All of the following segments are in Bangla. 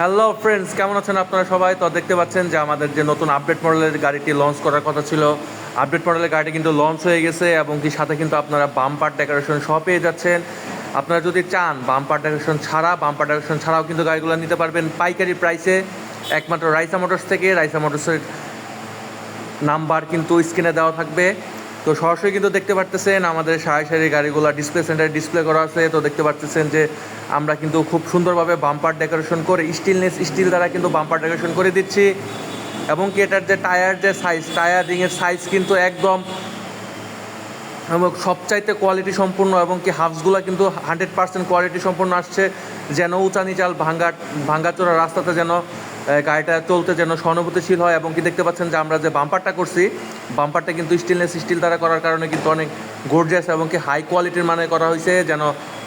হ্যালো ফ্রেন্ডস কেমন আছেন আপনারা সবাই? তো দেখতে পাচ্ছেন যে আমাদের যে নতুন আপডেট মডেলের গাড়িটি লঞ্চ করার কথা ছিল। আপডেট মডেলের গাড়িটি কিন্তু লঞ্চ হয়ে গেছে এবং কি সাথে কিন্তু আপনারা বাম্পার ডেকোরেশন সহ পেয়ে যাচ্ছেন। আপনারা যদি চান বাম্পার ডেকোরেশন ছাড়া বাম্পার ডেকোরেশন ছাড়াও কিন্তু গাড়িগুলো নিতে পারবেন পাইকারি প্রাইসে একমাত্র রাইসা মোটরস থেকে। রাইসা মোটরসের নাম্বার কিন্তু স্ক্রিনে দেওয়া থাকবে। তো সরাসরি কিন্তু দেখতে পারতেছেন আমাদের সারি সারি গাড়িগুলো ডিসপ্লে সেন্টারে ডিসপ্লে করা আছে। তো দেখতে পারতেছেন যে আমরা কিন্তু খুব সুন্দরভাবে বাম্পার ডেকোরেশন করে স্টিলনেস স্টিল দ্বারা কিন্তু বাম্পার ডেকোরেশন করে দিচ্ছি। এবং কি এটার যে টায়ার যে সাইজ টায়ার রিংয়ের সাইজ কিন্তু একদম এবং সবচাইতে কোয়ালিটি সম্পূর্ণ এবং কি হাফসগুলো কিন্তু হান্ড্রেড পার্সেন্ট কোয়ালিটি সম্পূর্ণ আসছে। যেন উঁচা নিচাল ভাঙ্গা, ভাঙ্গাচোরা রাস্তাতে যেন গাড়িটা চলতে যেন সহানুভূতিশীল হয় এবং কি দেখতে পাচ্ছেন যে আমরা যে বাম্পারটা করছি বাম্পারটা কিন্তু স্টিলনেস স্টিল দ্বারা করার কারণে কিন্তু অনেক গর্জিয়াস এবং কি হাই কোয়ালিটির মানে করা হয়েছে, যেন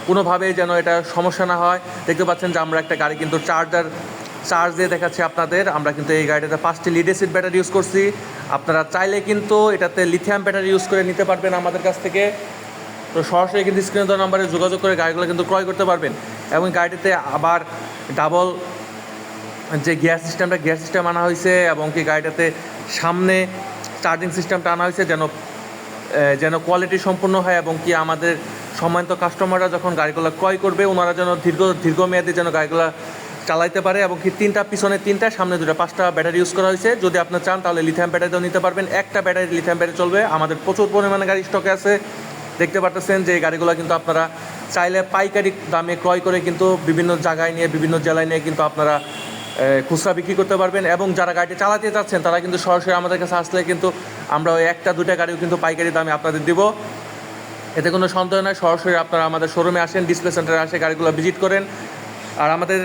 কোনোভাবেই যেন এটা সমস্যা না হয়। দেখতে পাচ্ছেন যে আমরা একটা গাড়ি কিন্তু চার্জার চার্জ দিয়ে দেখাচ্ছি আপনাদের। আমরা কিন্তু এই গাড়িটাতে পাঁচটি লিড অ্যাসিড ব্যাটারি ইউজ করছি। আপনারা চাইলে কিন্তু এটাতে লিথিয়াম ব্যাটারি ইউজ করে নিতে পারবেন আমাদের কাছ থেকে। তো সরাসরি কিন্তু স্ক্রিনে দেওয়া নাম্বারে যোগাযোগ করে গাড়িগুলো কিন্তু ক্রয় করতে পারবেন। এবং গাড়িটিতে আবার ডাবল যে গিয়ার সিস্টেমটা গিয়ার সিস্টেম আনা হয়েছে এবং কি গাড়িটাতে সামনে চার্জিং সিস্টেমটা আনা হয়েছে যেন যেন কোয়ালিটি সম্পূর্ণ হয় এবং কি আমাদের সম্মানিত কাস্টমাররা যখন গাড়িগুলো ক্রয় করবে ওনারা যেন দীর্ঘ, দীর্ঘমেয়াদী যেন গাড়িগুলো চালাইতে পারে এবং কি তিনটা, পিছনে তিনটা, সামনে দুটো, পাঁচটা ব্যাটারি ইউজ করা হয়েছে। যদি আপনি চান, তাহলে লিথিয়াম ব্যাটারিও নিতে পারবেন। একটা ব্যাটারি লিথিয়াম ব্যাটারি চলবে। আমাদের প্রচুর পরিমাণে গাড়ি স্টকে আছে। দেখতে পারতেছেন যে এই গাড়িগুলো কিন্তু আপনারা চাইলে পাইকারি দামে ক্রয় করে কিন্তু বিভিন্ন জায়গায় নিয়ে, বিভিন্ন জেলায় নিয়ে কিন্তু আপনারা খুচরা বিক্রি করতে পারবেন এবং যারা গাড়িটি চালাতে চাচ্ছেন, তারা কিন্তু সরাসরি আমাদের কাছে আসলে কিন্তু আমরা ওই একটা দুটা গাড়িও কিন্তু পাইকারি দামে আপনাদের দিব। এতে কোনো সন্দেহ নয় সরাসরি আপনারা আমাদের শোরুমে আসেন ডিসপ্লে সেন্টারে আসে গাড়িগুলো ভিজিট করেন। আর আমাদের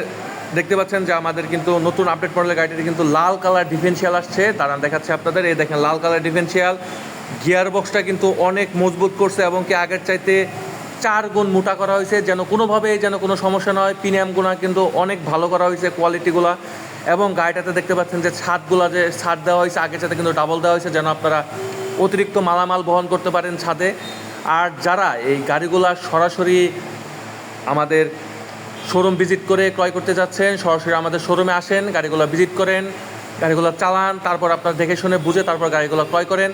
দেখতে পাচ্ছেন যে আমাদের কিন্তু নতুন আপডেট মডেলের গাড়িটিতে কিন্তু লাল কালার ডিফেন্সিয়াল আসছে। দাঁড়ান, দেখাচ্ছে আপনাদের, এই দেখেন লাল কালার ডিফেন্সিয়াল গিয়ার বক্সটা কিন্তু অনেক মজবুত করছে এবং কি আগের চাইতে চার গুণ মোটা করা হয়েছে, যেন কোনোভাবে যেন কোনো সমস্যা না হয়। প্রিমিয়ামগুলো কিন্তু অনেক ভালো করা হয়েছে কোয়ালিটিগুলো এবং গাড়িটাতে দেখতে পাচ্ছেন যে ছাদগুলো যে ছাদ দেওয়া হয়েছে, আগের সাথে কিন্তু ডাবল দেওয়া হয়েছে, যেন আপনারা অতিরিক্ত মালামাল বহন করতে পারেন ছাদে। আর যারা এই গাড়িগুলা সরাসরি আমাদের শোরুম ভিজিট করে ক্রয় করতে যাচ্ছেন, সরাসরি আমাদের শোরুমে আসেন, গাড়িগুলো ভিজিট করেন, গাড়িগুলো চালান, তারপর আপনার দেখে শুনে বুঝে তারপর গাড়িগুলো ক্রয় করেন।